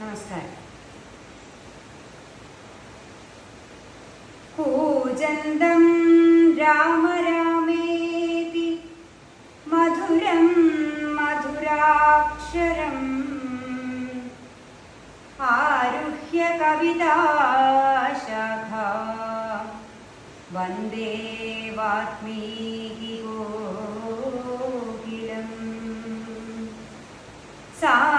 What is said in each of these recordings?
नमस्कार। कूजन्दं राम रामेति मधुरं मधुराक्षरम् आरुह्य कविताशाखा वंदे सा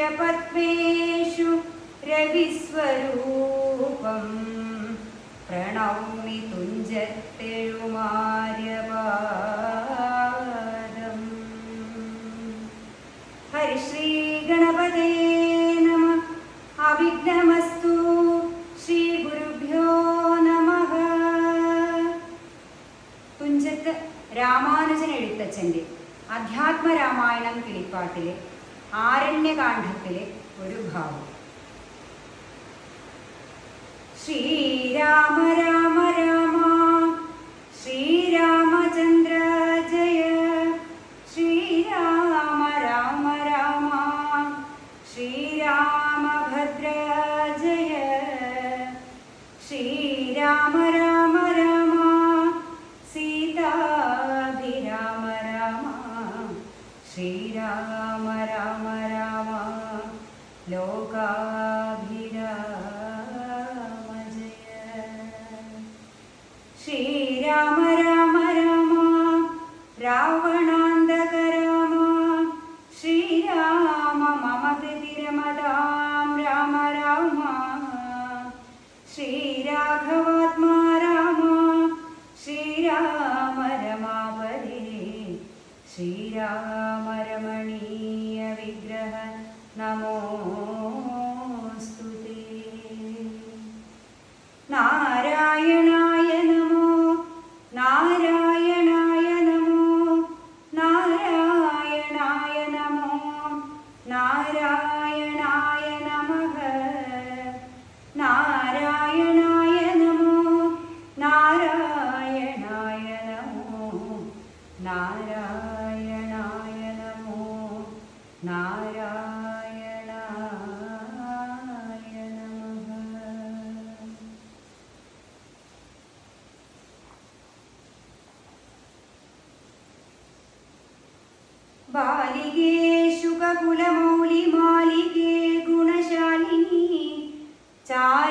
മനുഷ്യപത്മേഷു രവിസ്വരൂപം. പ്രണൗമി തുഞ്ചത്തെഴുമാര്യപാദം ഹരിശ്രീ ഗണപതേ നമ. അവിഘ്നമസ്തു ശ്രീ ഗുരുഭ്യോ നമ. തുഞ്ചത്ത് രാമാനുജൻ എഴുത്തച്ഛന്റെ അധ്യാത്മരാമായണം കിളിപ്പാട്ടിലെ ആരണ്യകാന്ഡത്തിലെ ഒരു ഭാവം ശ്രീരാമ രാമ രാവണാന്തക രാമ ശ്രീരാമ മമ ഹൃദി രമതാം രാമ രാമ. ശ്രീരാഘവാത്മാ രാമ. ശ്രീരാമ രമാപദേ ശ്രീരാമ രമണീയ വിഗ്രഹ.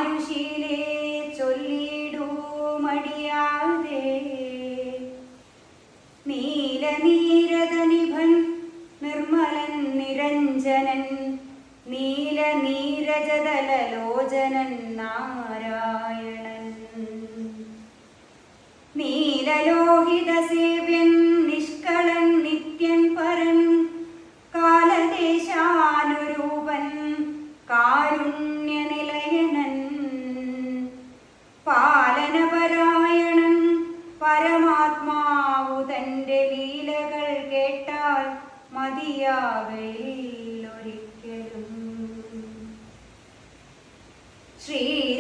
ചാരുശീലേ நீல நீரதனிபன் நிர்மலன் நிரஞ்சனன் நீல நீரஜதலலோஜனன் നാരായണൻ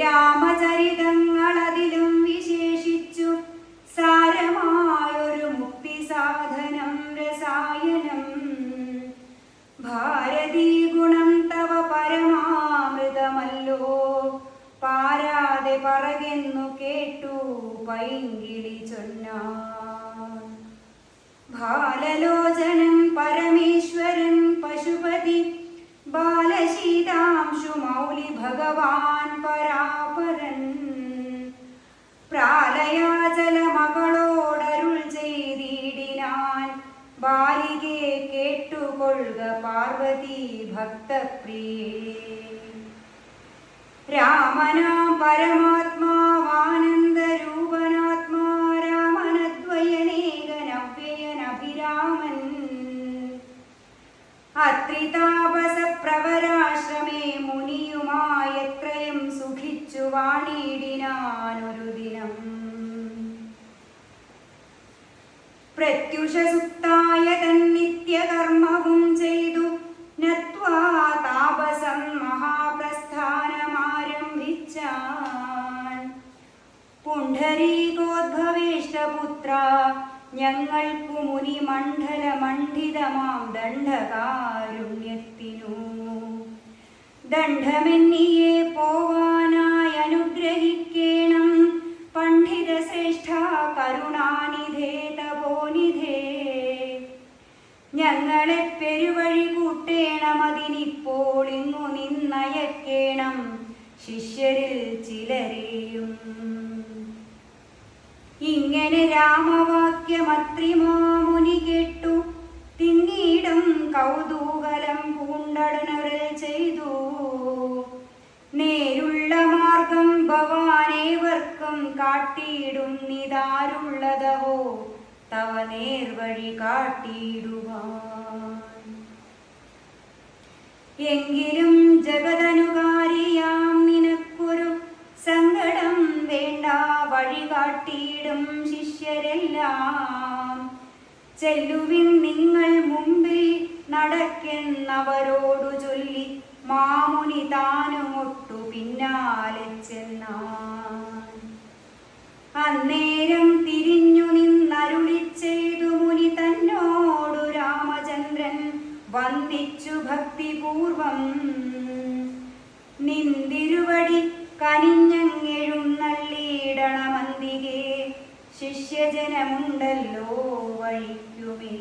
ശ്രീരാമചരിതങ്ങളതിലും വിശേഷിച്ചു. സാരമായൊരു മുക്തി സാധനം രസായനം. ഭാരതീ ഗുണം തവ പരമാമൃതമല്ലോ. പാരാതെ പറകെന്നു കേട്ടു പൈങ്കിളി ചൊന്നാൻ. ബാലലോചനം പരമേശ്വരൻ പശുപതി ബാലശീതാംശു മൗലി ഭഗവാൻ. പ്രാലയാചല മകളോടരുൾ ചെയ്തിടിനാൻ. ബാലികെ കേട്ടുകൊള്ളുക പാർവതി ഭക്തപ്രിയേ. രാമനാം പരമാത്മാവാനന്ദരൂപനാത്മാ പുണ്ഡരീകോദ്ഭവേഷ്ടപുത്ര ഞങ്ങൾക്കു മുനി മണ്ഡല മണ്ഡിതമാം ദണ്ഡകാരുണ്യത്തിനു. ദണ്ഡമെന്നിയെ പോവാനായി ഇങ്ങനെ രാമവാക്യമത്രിമാമുനി കേട്ടു. പിന്നീടും കൗതൂഹലം പൂണ്ടടനറിൽ ചെയ്തു. നേരുള്ള മാർഗം ഭവാനേവർക്കും കാട്ടിയിടും നിതാരുള്ളതവോ തവ നേർവഴി കാട്ടിയിടുവാൻ. എങ്കിലും ജഗതനുകാരിയാം നിനക്കൊരു സങ്കടം വേണ്ട വഴി കാട്ടിയിടും ശിഷ്യരെല്ലാം. ചെല്ലുവിൻ നിങ്ങൾ മുമ്പിൽ നടക്കുന്നവരോടു ചൊല്ലി മാമുനി താനുമൊട്ടു പിന്നാലെ ചെന്നാൻ. അന്നേരം തിരിഞ്ഞു നിന്നരുളി ചെയ്തു മുനി തന്നോടു രാമചന്ദ്രൻ വന്ദിച്ചു ഭക്തിപൂർവം. നിന്തിരുവടി കനിഞ്ഞങ്ങെഴുന്നള്ളിയിടണമന്തികെ ശിഷ്യജനമുണ്ടല്ലോ വഴിക്കുമേ.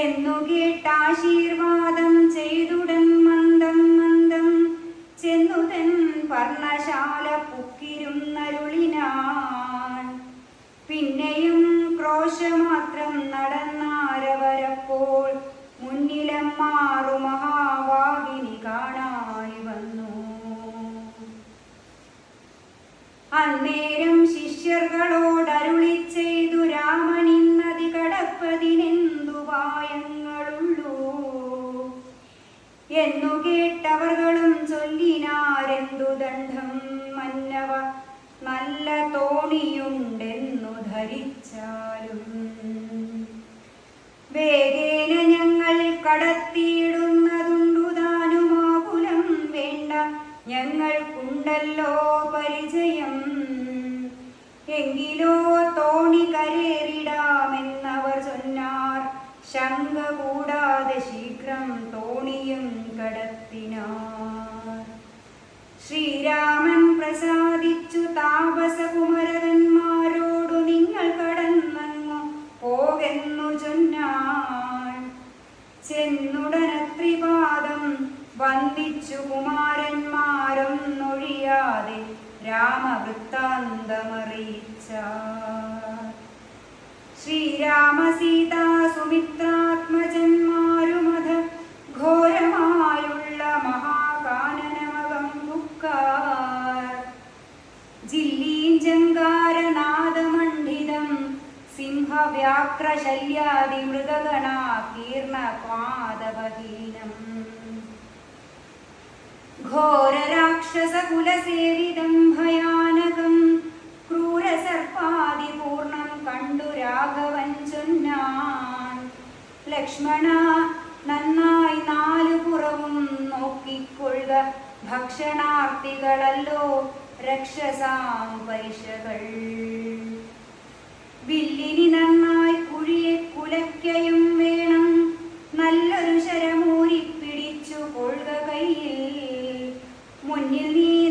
എന്നു കേട്ടാശീർവാദം ചെയ്തുടൻ മന്ദം മന്ദം ചെന്നുതൻ പർണശാല പുക്കിരുന്നരുളിനാൻ പിന്നെയും ക്രോശമാത്രം നടന്നാരവരപ്പോൾ മുന്നിലം മാറു അന്നേരം ശിഷ്യർകളോടരുളി ചെയ്തു രാമനിന്നതി കടപ്പതിനെന്തു വായങ്ങളുള്ളൂ? എന്നു കേട്ടവർകളും ചൊല്ലിനാരെന്തു ദണ്ഡം പരിചയം എങ്കിലോ തോണി കരേറിടാമെന്നവർ ചൊന്നാർ. ശങ്ക കൂടാതെ ശീഘ്രം തോണിയും കടത്തിനാർ. ശ്രീരാമൻ പ്രസാദിച്ചു താപസകുമരകന്മാരോടു നിങ്ങൾ കടന്നങ്ങു പോകെന്നു ചൊന്നാൾ. ചെന്നുടനത്രിപാദം വന്ദിച്ചു കുമാരന്മാരൊന്നൊഴിയാതെ രാമവൃത്താന്തമറിയിച്ച ശ്രീരാമസീതാ സുമിത്രാത്മജന്മാരുമത് ഘോരമായുള്ള മഹാകാനനമകം ബുക്കാർ ജില്ലീഞ്ചങ്കാരനാദമണ്ഡിതം സിംഹവ്യാക്രശല്യാദി മൃഗഗണാകീർണ പാദവഹീനം ഘോരരാക്ഷസകുലസേവിതം ഭയാനകം. ക്രൂരസർപ്പാതിപൂർണം കണ്ടു രാഘവൻ ചൊന്നാൻ. ലക്ഷ്മണ നന്നായി നാലു പുറവും നോക്കിക്കൊള്ളുക ഭക്ഷണാർത്ഥികളല്ലോ രക്ഷസാം പൈശകൾ വില്ലിനി നന്നായി കുഴിയെ കുലയ്ക്കയും വേണം. നല്ലൊരു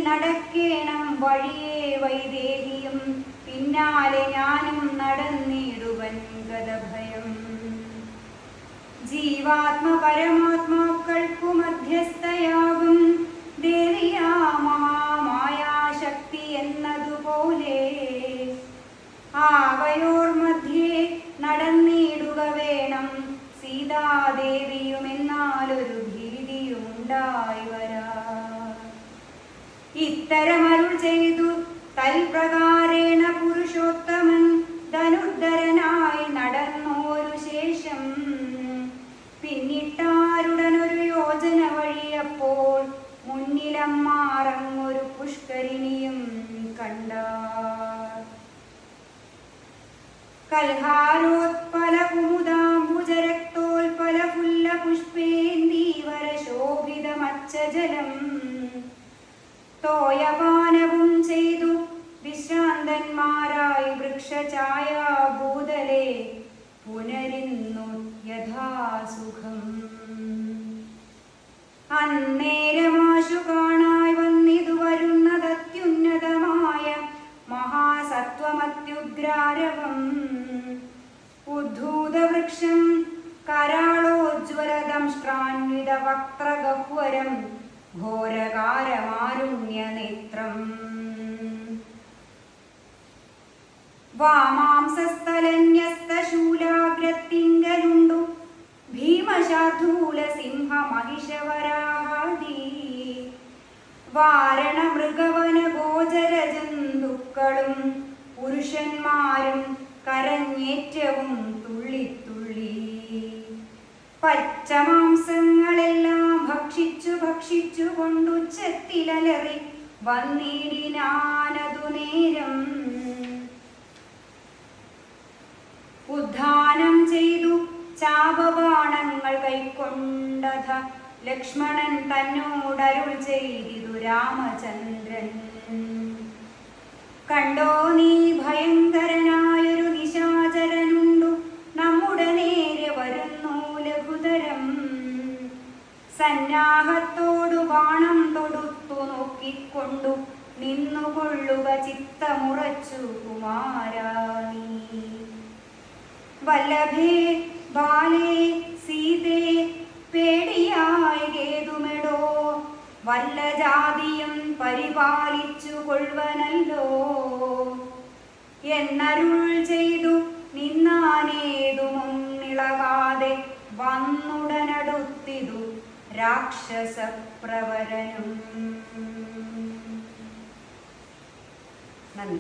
നടക്കേണം വഴിയെ വൈദേഹിയും. പിന്നാലെ ഞാനും നടന്നിടുവൻ ഗതഭയം ജീവാത്മ പരമാത്മാക്കൾക്കു മധ്യസ്ഥയാകും ദേവിയാ മഹാമായാശക്തി എന്നതുപോലെ. ആവയോർ മധ്യേ നടന്നിടുക വേണം. സീതാദേവിയുമെന്നാലൊരു ഭീതിയുണ്ടായി വരാം ഇത്തരമരുൾ ചെയ്തു. തൽപ്രകാരേണ പുരുഷോത്തമൻ ധനുർധരനായി നടന്നോരു ശേഷം പിന്നിട്ടാരുടനൊരു യോജന വഴിയപ്പോൾ മുന്നിലമ്മാറങ്ങൊരു പുഷ്കരിണിയും കണ്ട കൽഹാരോത്പല കുമുദാംബുജരക്തോൽപല ഫുല്ല പുഷ്പേന്ദീവര ശോഭിതമച്ചജലം തോയപാനവും ചെയ്തു. വിശ്രാന്തന്മാരായി വൃക്ഷഛായാ വാമാംസസ്ഥലന്യസ്തശൂലാഗ്രത്തിങ്കലുണ്ടു ഭീമശാർദൂല സിംഹ മഹിഷവരാഹാദി വാരണ മൃഗവന ഗോചര ജന്തുക്കളും പുരുഷന്മാരും കരഞ്ഞേറ്റവും തുള്ളിത്തുള്ളി പച്ചമാംസങ്ങളെല്ലാം ഭക്ഷിച്ചു ഭക്ഷിച്ചു കൊണ്ടുച്ചത്തിലലറി വന്നിടിനാനതു നേരം ഉദ്ധാനം ചെയ്തു ചാപബാണങ്ങൾ കൈക്കൊണ്ടത. ലക്ഷ്മണൻ തന്നോടരുൾ ചെയ്തിതു രാമചന്ദ്രൻ. കണ്ടോ നീ ഭയങ്കരനായൊരു നിശാചരനുണ്ടു? നമ്മുടെ നേരെ വരുന്നു ലഘുതരം. സന്നാഹത്തോടു ബാണം തൊടുത്തു നോക്കിക്കൊണ്ടു നിന്നുകൊള്ളുക ചിത്തമുറച്ചു കുമാരാണീ. വല്ലഭേ ബാലേ സീതേ പേടിയായി കേതുമെടോ വല്ല ജാതിയും പരിപാലിച്ചു കൊള്ളുവനല്ലോ? എന്നരുൾ ചെയ്തു നിന്നാനേതു മുന്നിളകാതെ വന്നുടനടുത്തിതു രാക്ഷസപ്രവരനും.